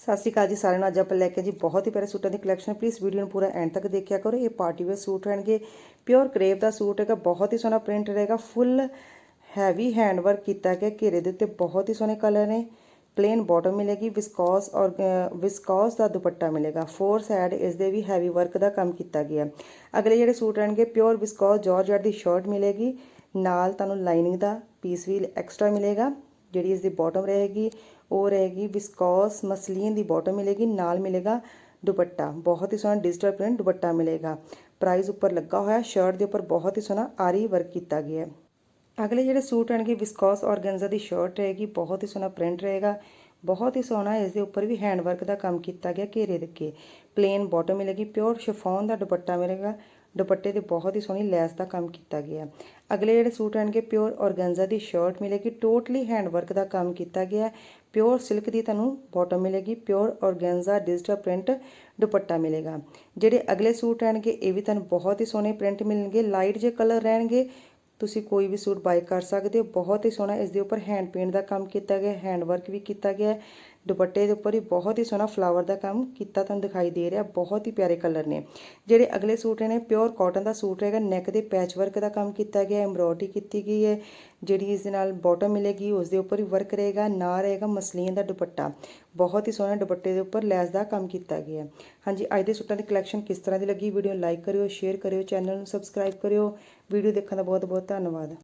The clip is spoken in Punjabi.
ਸਤਿ ਸ਼੍ਰੀ ਅਕਾਲ ਜੀ ਸਾਰਿਆਂ ਨੂੰ। ਅੱਜ ਆਪਾਂ ਲੈ ਕੇ ਜੀ ਬਹੁਤ ਹੀ ਪਿਆਰੇ ਸੂਟਾਂ ਦੀ ਕਲੈਕਸ਼ਨ ਪਲੀਜ਼ ਵੀਡੀਓ ਨੂੰ ਪੂਰਾ ਐਂਡ ਤੱਕ ਦੇਖਿਆ ਕਰੋ। ਇਹ ਪਾਰਟੀ ਵੇਅਰ ਸੂਟ ਰਹਿਣਗੇ। ਪਿਓਰ ਕਰੇਪ ਦਾ ਸੂਟ ਹੈਗਾ, ਬਹੁਤ ਹੀ ਸੋਹਣਾ ਪ੍ਰਿੰਟ ਰਹੇਗਾ। ਫੁੱਲ ਹੈਵੀ ਹੈਂਡ ਵਰਕ ਕੀਤਾ ਗਿਆ, ਘੇਰੇ ਦੇ ਉੱਤੇ ਬਹੁਤ ਹੀ ਸੋਹਣੇ ਕਲਰ ਨੇ। ਪਲੇਨ ਬਾਟਮ ਮਿਲੇਗੀ ਵਿਸਕੋਸ ਔਰ ਵਿਸਕੋਸ ਦਾ ਦੁਪੱਟਾ ਮਿਲੇਗਾ। ਫੋਰ ਸਾਈਡ ਇਸ ਦੇ ਵੀ ਹੈਵੀ ਵਰਕ ਦਾ ਕੰਮ ਕੀਤਾ ਗਿਆ। ਅਗਲੇ ਜਿਹੜੇ ਸੂਟ ਰਹਿਣਗੇ ਪਿਓਰ ਵਿਸਕੋਸ ਜਾਰਜਟ ਦੀ ਸ਼ਰਟ ਮਿਲੇਗੀ। ਨਾਲ ਤੁਹਾਨੂੰ ਲਾਈਨਿੰਗ ਦਾ ਪੀਸ ਵੀ ਐਕਸਟਰਾ ਮਿਲੇਗਾ। ਜਿਹੜੀ ਇਸ ਦੀ ਬਾਟਮ ਰਹੇਗੀ, ਉਹ ਰਹੇਗੀ ਵਿਸਕੋਸ ਮਸਲੀਨ ਦੀ ਬਾਟਮ ਮਿਲੇਗੀ, ਨਾਲ ਮਿਲੇਗਾ ਦੁਪੱਟਾ। ਬਹੁਤ ਹੀ ਸੋਹਣਾ ਡਿਜੀਟਲ ਪ੍ਰਿੰਟ ਦੁਪੱਟਾ ਮਿਲੇਗਾ। ਪ੍ਰਾਈਸ ਉੱਪਰ ਲੱਗਾ ਹੋਇਆ ਸ਼ਰਟ ਦੇ ਉੱਪਰ ਬਹੁਤ ਹੀ ਸੋਹਣਾ ਆਰੀ ਵਰਕ ਕੀਤਾ ਗਿਆ। ਹੈ ਅਗਲੇ ਜਿਹੜੇ ਸੂਟ ਆਣਗੇ ਵਿਸਕੋਸ ਔਰਗੈਂਜ਼ਾ ਦੀ ਸ਼ਰਟ ਰਹੇਗੀ, ਬਹੁਤ ਹੀ ਸੋਹਣਾ ਪ੍ਰਿੰਟ ਰਹੇਗਾ। ਬਹੁਤ ਹੀ ਸੋਹਣਾ ਇਸ ਦੇ ਉੱਪਰ ਵੀ ਹੈਂਡ ਵਰਕ ਦਾ ਕੰਮ ਕੀਤਾ ਗਿਆ ਘੇਰੇ ਦੇ ਕੇ ਪਲੇਨ ਬਾਟਮ ਮਿਲੇਗੀ ਪਿਓਰ ਸ਼ਿਫੋਨ ਦਾ ਦੁਪੱਟਾ ਮਿਲੇਗਾ। ਦੁਪੱਟੇ ਤੇ ਬਹੁਤ ਹੀ ਸੋਹਣੀ ਲੈਸ ਦਾ ਕੰਮ ਕੀਤਾ ਗਿਆ। ਅਗਲੇ ਜਿਹੜੇ ਸੂਟ ਆਣਗੇ ਪਿਓਰ ਔਰਗੈਂਜ਼ਾ ਦੀ ਸ਼ਰਟ ਮਿਲੇਗੀ। ਟੋਟਲੀ ਹੈਂਡ ਵਰਕ ਦਾ ਕੰਮ ਕੀਤਾ ਗਿਆ। ਪਿਓਰ ਸਿਲਕ ਦੀ ਤੁਹਾਨੂੰ ਬਾਟਮ ਮਿਲੇਗੀ। Pure organza digital print dupatta ਮਿਲੇਗਾ। ਜਿਹੜੇ ਅਗਲੇ ਸੂਟ ਆਣਗੇ, ਇਹ ਵੀ ਤੁਹਾਨੂੰ ਬਹੁਤ ਹੀ ਸੋਹਣੇ ਪ੍ਰਿੰਟ ਮਿਲਣਗੇ। ਲਾਈਟ ਜੇ ਕਲਰ ਰਹਿਣਗੇ। ਤੁਸੀਂ ਕੋਈ ਵੀ ਸੂਟ ਬਾਈ ਕਰ ਸਕਦੇ ਹੋ। ਬਹੁਤ ਹੀ ਸੋਹਣਾ ਇਸ ਦੇ ਉੱਪਰ ਹੈਂਡ ਪੇਂਟ ਦਾ ਕੰਮ ਕੀਤਾ ਗਿਆ। ਹੈਂਡ ਵਰਕ ਵੀ ਕੀਤਾ ਗਿਆ। ਦੁਪੱਟੇ ਦੇ ਉੱਪਰ ਵੀ ਬਹੁਤ ਹੀ ਸੋਹਣਾ ਫਲਾਵਰ ਦਾ ਕੰਮ ਕੀਤਾ ਤੁਹਾਨੂੰ ਦਿਖਾਈ ਦੇ ਰਿਹਾ, ਬਹੁਤ ਹੀ ਪਿਆਰੇ ਕਲਰ ਨੇ। ਜਿਹੜੇ ਅਗਲੇ ਸੂਟ ਨੇ ਪਿਓਰ ਕਾਟਨ ਦਾ ਸੂਟ ਰਹੇਗਾ ਨੈਕ ਦੇ ਪੈਚ ਵਰਕ ਦਾ ਕੰਮ ਕੀਤਾ ਗਿਆ ਐਮਬ੍ਰੋਇਡਰੀ ਕੀਤੀ ਗਈ ਹੈ, ਜਿਹੜੀ ਇਸ ਦੇ ਨਾਲ ਬਾਟਮ ਮਿਲੇਗੀ, ਉਸ ਦੇ ਉੱਪਰ ਵੀ ਵਰਕ ਰਹੇਗਾ, ਨਾ ਰਹੇਗਾ ਮਸਲੀਨ ਦਾ ਦੁਪੱਟਾ। ਬਹੁਤ ਹੀ ਸੋਹਣਾ ਦੁਪੱਟੇ ਦੇ ਉੱਪਰ ਲੈਸ ਦਾ ਕੰਮ ਕੀਤਾ ਗਿਆ। ਹਾਂਜੀ, ਅੱਜ ਦੇ ਸੂਟਾਂ ਦੀ ਕਲੈਕਸ਼ਨ ਕਿਸ ਤਰ੍ਹਾਂ ਦੀ ਲੱਗੀ? ਵੀਡੀਓ ਲਾਈਕ ਕਰਿਓ ਸ਼ੇਅਰ ਕਰਿਓ ਚੈਨਲ ਨੂੰ ਸਬਸਕ੍ਰਾਈਬ ਕਰਿਓ। ਵੀਡੀਓ ਦੇਖਣ ਦਾ ਬਹੁਤ ਬਹੁਤ ਧੰਨਵਾਦ।